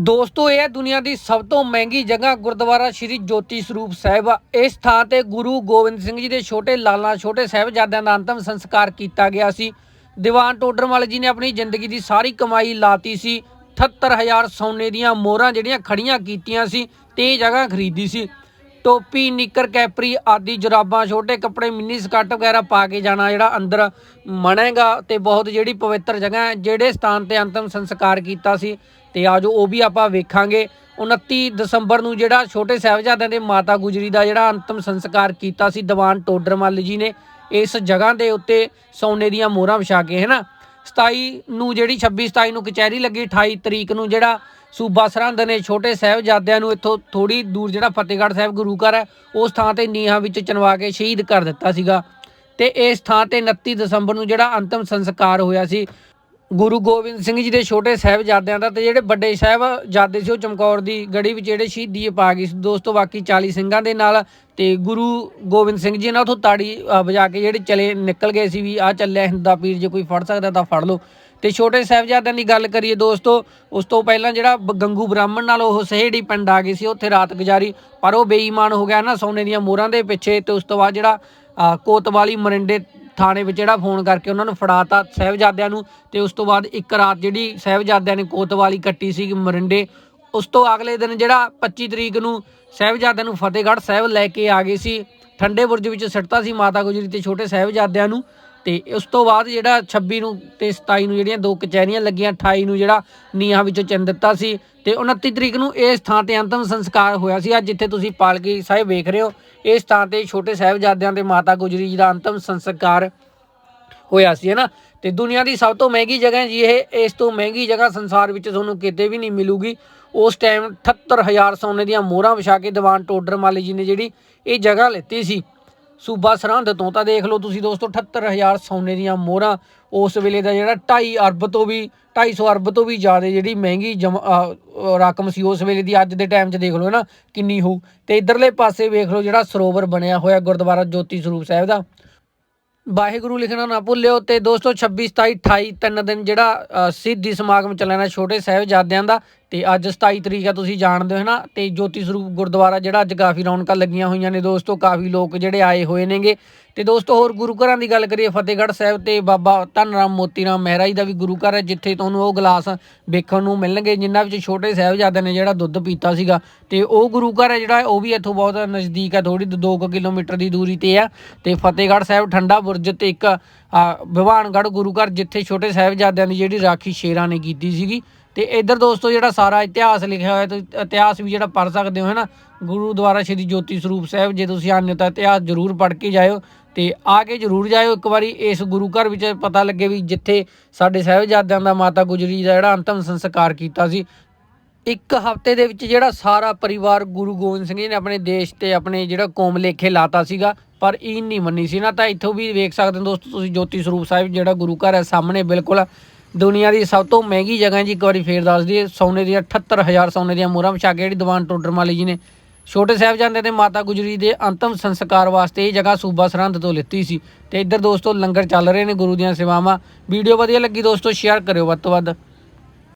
ਦੋਸਤੋ, ਇਹ ਹੈ ਦੁਨੀਆ ਦੀ ਸਭ ਤੋਂ ਮਹਿੰਗੀ ਜਗ੍ਹਾ ਗੁਰਦੁਆਰਾ ਸ਼੍ਰੀ ਜੋਤੀ ਸਰੂਪ ਸਾਹਿਬ। ਆ। ਇਸ ਥਾਂ ਤੇ ਗੁਰੂ ਗੋਬਿੰਦ ਸਿੰਘ ਜੀ ਦੇ ਛੋਟੇ ਲਾਲਾਂ, ਛੋਟੇ ਸਾਹਿਬਜ਼ਾਦਿਆਂ ਦਾ ਅੰਤਮ ਸੰਸਕਾਰ ਕੀਤਾ ਗਿਆ ਸੀ। ਦੀਵਾਨ ਟੋਡਰਮਲ ਜੀ ਨੇ ਆਪਣੀ ਜ਼ਿੰਦਗੀ ਦੀ ਸਾਰੀ ਕਮਾਈ ਲਾਤੀ ਸੀ। 78000 ਸੋਨੇ ਦੀਆਂ ਮੋਹਰਾਂ ਜਿਹੜੀਆਂ ਖੜੀਆਂ ਕੀਤੀਆਂ ਸੀ, ਤੇ ਇਹ ਜਗ੍ਹਾ ਖਰੀਦੀ ਸੀ। ਟੋਪੀ, ਨਿੱਕਰ, ਕੈਪਰੀ ਆਦਿ ਜੁਰਾਬਾਂ, ਛੋਟੇ ਕੱਪੜੇ, ਮਿੰਨੀ ਸਕਰਟ ਵਗੈਰਾ ਪਾ ਕੇ ਜਾਣਾ ਜਿਹੜਾ ਅੰਦਰ ਮਣੇਗਾ ਤੇ ਬਹੁਤ ਜਿਹੜੀ ਪਵਿੱਤਰ ਜਗ੍ਹਾ ਹੈ, ਜਿਹੜੇ ਸਥਾਨ ਤੇ ਅੰਤਮ ਸੰਸਕਾਰ ਕੀਤਾ ਸੀ ਤੇ ਆਜੋ ਉਹ ਵੀ ਆਪਾਂ ਵੇਖਾਂਗੇ। 29 ਦਸੰਬਰ ਨੂੰ ਜਿਹੜਾ ਛੋਟੇ ਸਾਹਿਬਜ਼ਾਦਿਆਂ ਦੇ ਮਾਤਾ ਗੁਜਰੀ ਦਾ ਜਿਹੜਾ ਅੰਤਮ ਸੰਸਕਾਰ ਕੀਤਾ ਸੀ ਦੀਵਾਨ ਟੋਡਰਮੱਲ ਜੀ ਨੇ, ਇਸ ਜਗ੍ਹਾ ਦੇ ਉੱਤੇ ਸੋਨੇ ਦੀਆਂ ਮੋਹਰਾਂ ਵਿਛਾ ਕੇ ਹੈ ਨਾ 27 ਨੂੰ ਜਿਹੜੀ 26 27 ਨੂੰ ਕਚਹਿਰੀ ਲੱਗੀ 28 ਤਰੀਕ ਨੂੰ ਜਿਹੜਾ ਸੂਬਾ ਸਰਹੰਦ ਨੇ ਛੋਟੇ ਸਾਹਿਬਜ਼ਾਦਿਆਂ ਨੂੰ ਇੱਥੋਂ ਥੋੜੀ ਦੂਰ ਜਿਹੜਾ ਫਤਿਹਗੜ੍ਹ ਸਾਹਿਬ ਗੁਰੂ ਘਰ ਹੈ, ਉਸ ਥਾਂ ਤੇ ਨੀਹਾਂ ਵਿੱਚ ਚਨਵਾ ਕੇ ਸ਼ਹੀਦ ਕਰ ਦਿੱਤਾ ਸੀਗਾ। ਤੇ ਇਸ ਥਾਂ ਤੇ 29 ਦਸੰਬਰ ਨੂੰ ਜਿਹੜਾ ਅੰਤਮ ਸੰਸਕਾਰ ਹੋਇਆ ਸੀ, ਗੁਰੂ ਗੋਬਿੰਦ ਸਿੰਘ ਜੀ ਦੇ ਛੋਟੇ ਸਾਹਿਬਜ਼ਾਦਿਆਂ ਦਾ, ਤੇ ਜਿਹੜੇ ਵੱਡੇ ਸਾਹਿਬਜ਼ਾਦੇ ਸੀ, ਉਹ ਚਮਕੌਰ ਦੀ ਗੜੀ ਵਿੱਚ ਜਿਹੜੇ ਸ਼ਹੀਦੀ ਪਾ ਗਏ ਸੀ। ਦੋਸਤੋ, ਬਾਕੀ 40 ਸਿੰਘਾਂ ਦੇ ਨਾਲ ਤੇ ਗੁਰੂ ਗੋਬਿੰਦ ਸਿੰਘ ਜੀ ਨੇ ਉਥੋਂ ਤਾੜੀ ਵਜਾ ਕੇ ਜਿਹੜੇ ਚਲੇ ਨਿਕਲ ਗਏ ਸੀ ਵੀ ਆ ਚੱਲਿਆ, ਹਿੰਦਾ ਪੀਰ ਜੇ ਕੋਈ ਫੜ ਸਕਦਾ ਤਾਂ ਫੜ ਲਓ। ਤੇ ਛੋਟੇ ਸਾਹਿਬਜ਼ਾਦਿਆਂ ਦੀ ਗੱਲ ਕਰੀਏ ਦੋਸਤੋ, ਉਸ ਤੋਂ ਪਹਿਲਾਂ ਜਿਹੜਾ ਬ- ਗੰਗੂ ਬ੍ਰਾਹਮਣ ਨਾਲ ਉਹ ਸਹੇੜੀ ਪਿੰਡ ਆ ਗਏ ਸੀ, ਉੱਥੇ ਰਾਤ ਗੁਜ਼ਾਰੀ, ਪਰ ਉਹ ਬੇਈਮਾਨ ਹੋ ਗਿਆ ਨਾ ਸੋਨੇ ਦੀਆਂ ਮੋਹਰਾਂ ਦੇ ਪਿੱਛੇ ਤੇ ਉਸ ਤੋਂ ਬਾਅਦ ਜਿਹੜਾ ਕੋਤਵਾਲੀ ਮਰਿੰਡੇ ਥਾਣੇ ਵਿੱਚ ਜਿਹੜਾ ਫੋਨ ਕਰਕੇ ਉਹਨਾਂ ਨੂੰ ਫੜਾਤਾ ਸਾਹਿਬਜ਼ਾਦਿਆਂ ਨੂੰ ਤੇ ਉਸ ਤੋਂ ਬਾਅਦ ਇੱਕ ਰਾਤ ਜਿਹੜੀ ਸਾਹਿਬਜ਼ਾਦਿਆਂ ਨੇ ਕੋਤਵਾਲੀ ਕੱਟੀ ਸੀ ਮਰਿੰਡੇ, ਉਸ ਤੋਂ ਅਗਲੇ ਦਿਨ ਜਿਹੜਾ 25 ਤਰੀਕ ਨੂੰ ਸਾਹਿਬਜ਼ਾਦਿਆਂ ਨੂੰ ਫਤਿਹਗੜ੍ਹ ਸਾਹਿਬ ਲੈ ਕੇ ਆ ਗਏ ਸੀ, ਠੰਡੇ ਬੁਰਜ ਵਿੱਚ ਸਿੱਟਤਾ ਸੀ ਮਾਤਾ ਗੁਜਰੀ ਤੇ ਛੋਟੇ ਸਾਹਿਬਜ਼ਾਦਿਆਂ ਨੂੰ ਤੇ ਉਸ ਤੋਂ ਬਾਅਦ ਜਿਹੜਾ 26 ਨੂੰ ਤੇ 27 ਨੂੰ ਜਿਹੜੀਆਂ ਦੋ ਕਚਹਿਰੀਆਂ ਲੱਗੀਆਂ 28 ਨੂੰ ਜਿਹੜਾ ਨੀਹਾਂ ਵਿੱਚੋਂ ਚਿੰਨ ਦਿੱਤਾ ਸੀ ਤੇ 29 ਤਰੀਕ ਨੂੰ ਇਸ ਥਾਂ ਤੇ ਅੰਤਮ ਸੰਸਕਾਰ ਹੋਇਆ ਸੀ। ਅੱਜ ਜਿੱਥੇ ਤੁਸੀਂ ਪਾਲਕੀ ਸਾਹਿਬ ਵੇਖ ਰਹੇ ਹੋ। ਇਸ ਥਾਂ ਤੇ ਛੋਟੇ ਸਾਹਿਬਜ਼ਾਦਿਆਂ ਤੇ ਮਾਤਾ ਗੁਜਰੀ ਜੀ ਦਾ ਅੰਤਮ ਸੰਸਕਾਰ ਹੋਇਆ ਸੀ, ਹੈ ਨਾ? ਤੇ ਦੁਨੀਆ ਦੀ ਸਭ ਤੋਂ ਮਹਿੰਗੀ ਜਗ੍ਹਾ ਹੈ ਜੀ ਇਹ, ਇਸ ਤੋਂ ਮਹਿੰਗੀ ਜਗ੍ਹਾ ਸੰਸਾਰ ਵਿੱਚ ਤੁਹਾਨੂੰ ਕਿਤੇ ਵੀ ਨਹੀਂ ਮਿਲੂਗੀ। ਉਸ ਟਾਈਮ 78000 ਸੋਨੇ ਦੀਆਂ ਮੋਹਰਾਂ ਵਿਛਾ ਕੇ ਦੀਵਾਨ ਟੋਡਰ ਮਾਲੀ ਜੀ ਨੇ ਜਿਹੜੀ ਇਹ ਜਗ੍ਹਾ ਲੈਤੀ ਸੀ। ਸੂਬਾ ਸਰਹੰਦ ਤੋਂ ਤਾਂ ਦੇਖ ਲਓ ਤੁਸੀਂ ਦੋਸਤੋ 78000 ਸੋਨੇ ਦੀਆਂ ਮੋਹਰਾਂ ਉਸ ਵੇਲੇ ਦਾ ਜਿਹੜਾ 2.5 ਅਰਬ ਤੋਂ ਵੀ 250 ਅਰਬ ਤੋਂ ਵੀ ਜ਼ਿਆਦਾ ਜਿਹੜੀ ਮਹਿੰਗੀ ਰਕਮ ਸੀ ਉਸ ਵੇਲੇ ਦੀ, ਅੱਜ ਦੇ ਟਾਈਮ 'ਚ ਦੇਖ ਲਓ ਨਾ ਕਿੰਨੀ ਹੋਊ। ਤੇ ਇਧਰਲੇ ਪਾਸੇ ਵੇਖ ਲਓ ਜਿਹੜਾ ਸਰੋਵਰ ਬਣਿਆ ਹੋਇਆ ਗੁਰਦੁਆਰਾ ਜੋਤੀ ਸਰੂਪ ਸਾਹਿਬ ਦਾ। ਵਾਹਿਗੁਰੂ ਲਿਖਣਾ ਨਾ ਭੁੱਲਿਓ ਤੇ ਦੋਸਤੋ 26 27 28 ਤਿੰਨ ਦਿਨ ਜਿਹੜਾ ਸਿੱਧੀ ਸਮਾਗਮ ਚੱਲਣਾ ਛੋਟੇ ਸਾਹਿਬਜ਼ਾਦਿਆਂ ਦਾ ਤੇ ਅੱਜ 27 ਤਰੀਕ ਆ, ਤੁਸੀਂ ਜਾਣਦੇ ਹੋ ਨਾ ਤੇ ਜੋਤੀ ਸਰੂਪ ਗੁਰਦੁਆਰਾ ਜਿਹੜਾ ਅੱਜ ਕਾਫੀ ਰੌਣਕਾਂ ਲੱਗੀਆਂ ਹੋਈਆਂ ਨੇ ਦੋਸਤੋ, ਕਾਫੀ ਲੋਕ ਜਿਹੜੇ ਆਏ ਹੋਏ ਨੇਗੇ। ਤੇ ਦੋਸਤੋ, ਹੋਰ ਗੁਰੂ ਘਰਾਂ ਦੀ ਗੱਲ ਕਰੀਏ, ਫਤਿਹਗੜ੍ਹ ਸਾਹਿਬ ਤੇ ਬਾਬਾ ਧੰਨ ਰਾਮ ਮੋਤੀ ਰਾਮ ਮਹਿਰਾ ਜੀ ਦਾ ਵੀ ਗੁਰੂ ਘਰ ਹੈ, ਜਿੱਥੇ ਤੁਹਾਨੂੰ ਉਹ ਗਲਾਸ ਵੇਖਣ ਨੂੰ ਮਿਲਣਗੇ ਜਿਨ੍ਹਾਂ ਵਿੱਚ ਛੋਟੇ ਸਾਹਿਬਜ਼ਾਦਿਆਂ ਨੇ ਜਿਹੜਾ ਦੁੱਧ ਪੀਤਾ ਸੀਗਾ। ਤੇ ਉਹ ਗੁਰੂ ਘਰ ਹੈ ਜਿਹੜਾ, ਉਹ ਵੀ ਇੱਥੋਂ ਬਹੁਤ ਨਜ਼ਦੀਕ ਹੈ ਥੋੜੀ 2 ਕਿਲੋਮੀਟਰ ਦੀ ਦੂਰੀ ਤੇ ਆ। ਤੇ ਫਤਿਹਗੜ੍ਹ ਸਾਹਿਬ ਠੰਡਾ ਬੁਰਜ ਤੇ ਇੱਕ ਵਿਵਾਨਗੜ੍ਹ ਗੁਰੂ ਘਰ, ਜਿੱਥੇ ਛੋਟੇ ਸਾਹਿਬਜ਼ਾਦਿਆਂ ਦੀ ਜਿਹੜੀ ਰਾਖੀ ਸ਼ੇਰਾਂ ਨੇ ਕੀਤੀ ਸੀਗੀ। ਤੇ ਇੱਧਰ ਦੋਸਤੋ ਜਿਹੜਾ ਸਾਰਾ ਇਤਿਹਾਸ ਲਿਖਿਆ ਹੋਇਆ, ਤੁਸੀਂ ਇਤਿਹਾਸ ਵੀ ਜਿਹੜਾ ਪੜ੍ਹ ਸਕਦੇ ਹੋ, ਹੈ ਹੈਨਾ ਗੁਰੂਦੁਆਰਾ ਸ਼੍ਰੀ ਜੋਤੀ ਸਰੂਪ ਸਾਹਿਬ, ਜੇ ਤੁਸੀਂ ਆਉਂਦੇ ਹੋ ਤਾਂ ਇਤਿਹਾਸ ਜ਼ਰੂਰ ਪੜ੍ਹ ਕੇ ਜਾਇਓ ਤੇ ਆ ਕੇ ਜ਼ਰੂਰ ਜਾਇਓ ਇੱਕ ਵਾਰੀ ਇਸ ਗੁਰੂ ਘਰ ਵਿੱਚ ਪਤਾ ਲੱਗੇ ਵੀ ਜਿੱਥੇ ਸਾਡੇ ਸਾਹਿਬਜ਼ਾਦਿਆਂ ਦਾ ਮਾਤਾ ਗੁਜਰੀ ਦਾ ਜਿਹੜਾ ਅੰਤਮ ਸੰਸਕਾਰ ਕੀਤਾ ਸੀ। ਇੱਕ ਹਫ਼ਤੇ ਦੇ ਵਿੱਚ ਜਿਹੜਾ ਸਾਰਾ ਪਰਿਵਾਰ ਗੁਰੂ ਗੋਬਿੰਦ ਸਿੰਘ ਜੀ ਨੇ ਆਪਣੇ ਦੇਸ਼ ਤੇ ਆਪਣੇ ਜਿਹੜਾ ਕੌਮ ਲੇਖੇ ਲਾਤਾ ਸੀਗਾ, ਪਰ ਇਹ ਨਹੀਂ ਮੰਨੀ ਸੀ ਨਾ। ਤਾਂ ਇੱਥੋਂ ਵੀ ਵੇਖ ਸਕਦੇ ਹੋ ਦੋਸਤੋ, ਤੁਸੀਂ ਜੋਤੀ ਸਰੂਪ ਸਾਹਿਬ ਜਿਹੜਾ ਗੁਰੂ ਘਰ ਹੈ ਸਾਹਮਣੇ ਬਿਲਕੁਲ ਦੁਨੀਆ ਦੀ ਸਭ ਤੋਂ ਮਹਿੰਗੀ ਜਗ੍ਹਾ ਜੀ ਇੱਕ ਵਾਰੀ ਫੇਰ ਦੱਸ ਦਈਏ, ਸੋਨੇ ਦੀਆਂ 78000 ਸੋਨੇ ਦੀਆਂ ਮੋਹਰਾਂ ਵਿਛਾ ਕੇ ਜਿਹੜੀ ਦੀਵਾਨ ਟੋਡਰਮਾਲੀ ਜੀ ਨੇ ਛੋਟੇ ਸਾਹਿਬਜ਼ਾਦੇ ਤੇ ਮਾਤਾ ਗੁਜਰੀ ਦੇ ਅੰਤਮ ਸੰਸਕਾਰ ਵਾਸਤੇ ਇਹ ਜਗ੍ਹਾ ਸੂਬਾ ਸਰਹੰਦ ਤੋਂ ਲਿੱਤੀ ਸੀ। ਤੇ ਇੱਧਰ ਦੋਸਤੋ ਲੰਗਰ ਚੱਲ ਰਹੇ ਨੇ ਗੁਰੂ ਦੀਆਂ ਸੇਵਾਵਾਂ। ਵੀਡੀਓ ਵਧੀਆ ਲੱਗੀ ਦੋਸਤੋ, ਸ਼ੇਅਰ ਕਰਿਓ ਵੱਧ ਤੋਂ ਵੱਧ।